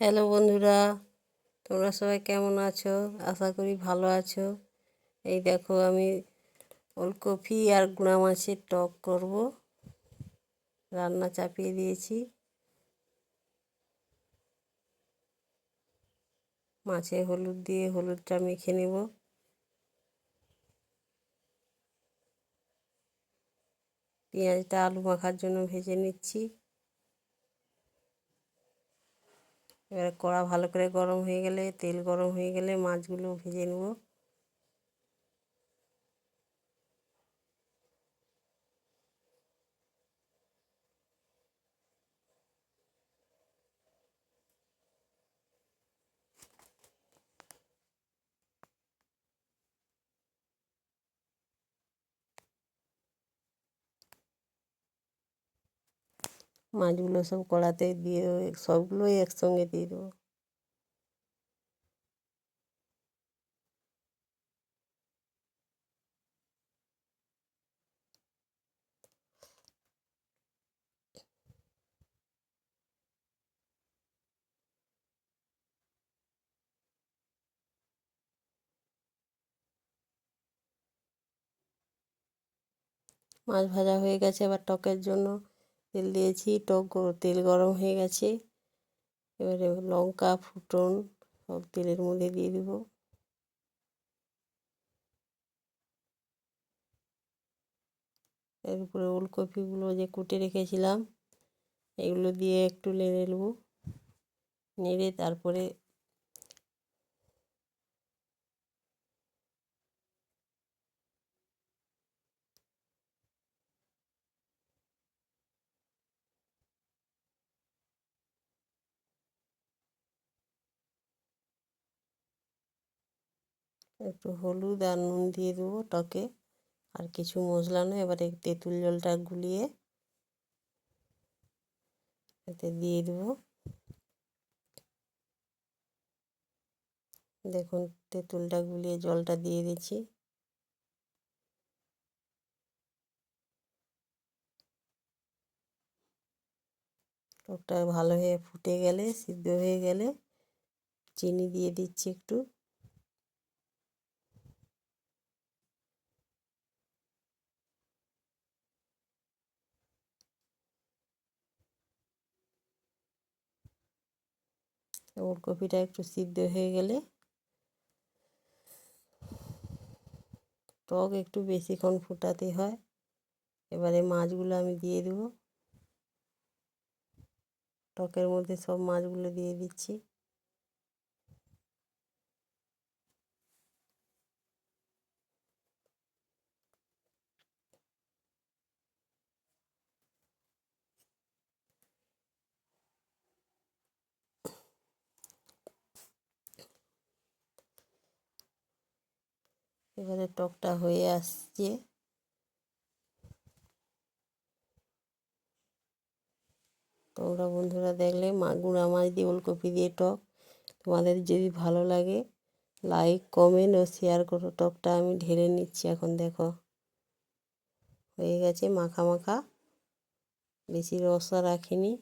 Hello বন্ধুরা, তোমরা সবাই কেমন আছো? আশা করি ভালো আছো। এই দেখো, আমি ওলকপি আর গুঁড়া মাছের টক করব। রান্না চাপিয়ে দিয়েছি। মাছে হলুদ দিয়ে হলুদটা মেখে নেব। পেঁয়াজটা আলু মাখার জন্য ভেজে নিচ্ছি। এবার কড়া ভালো করে গরম হয়ে গেলে তেল গরম হয়ে গেলে মাছগুলো ভেজে নেব। মাছগুলো সব কড়াতে দিয়ে সবগুলোই একসঙ্গে দিয়ে দেবো। মাছ ভাজা হয়ে গেছে এবার টকের জন্য। তেল দিয়েছি, টক তেল গরম হয়ে গেছে। এবারে লঙ্কা, ফুটন, সব তেলের মধ্যে দিয়ে দেব। এর উপরে ওলকপিগুলো যে কুটে রেখেছিলাম, এগুলো দিয়ে একটু নেড়ে নেব। নেড়ে তারপরে একটু হলুদ আর নুন দিয়ে দেবো টকে। আর কিছু মশলা নয়, এবারে তেঁতুল জলটা গুলিয়ে এতে দিয়ে দেবো। দেখুন, তেঁতুলটা গুলিয়ে জলটা দিয়ে দিচ্ছি। টকটা ভালো হয়ে ফুটে গেলে, সিদ্ধ হয়ে গেলে, চিনি দিয়ে দিচ্ছি একটু। ওলকপিটা একটু সিদ্ধ হয়ে গেলে টক একটু বেশিক্ষণ ফুটাতে হয়। এবারে মাছগুলো আমি দিয়ে দেবো। টকের মধ্যে সব মাছগুলো দিয়ে দিচ্ছি। এবারে টকটা হয়ে আসছে। তোমরা বন্ধুরা দেখলে মা, গুঁড়া মাছ দিয়ে ওলকপি দিয়ে টক। তোমাদের যদি ভালো লাগে, লাইক, কমেন্ট ও শেয়ার করো। টকটা আমি ঢেলে নিচ্ছি এখন, দেখো। হয়ে গেছে, মাখা মাখা। বেশি রসা রাখিনি।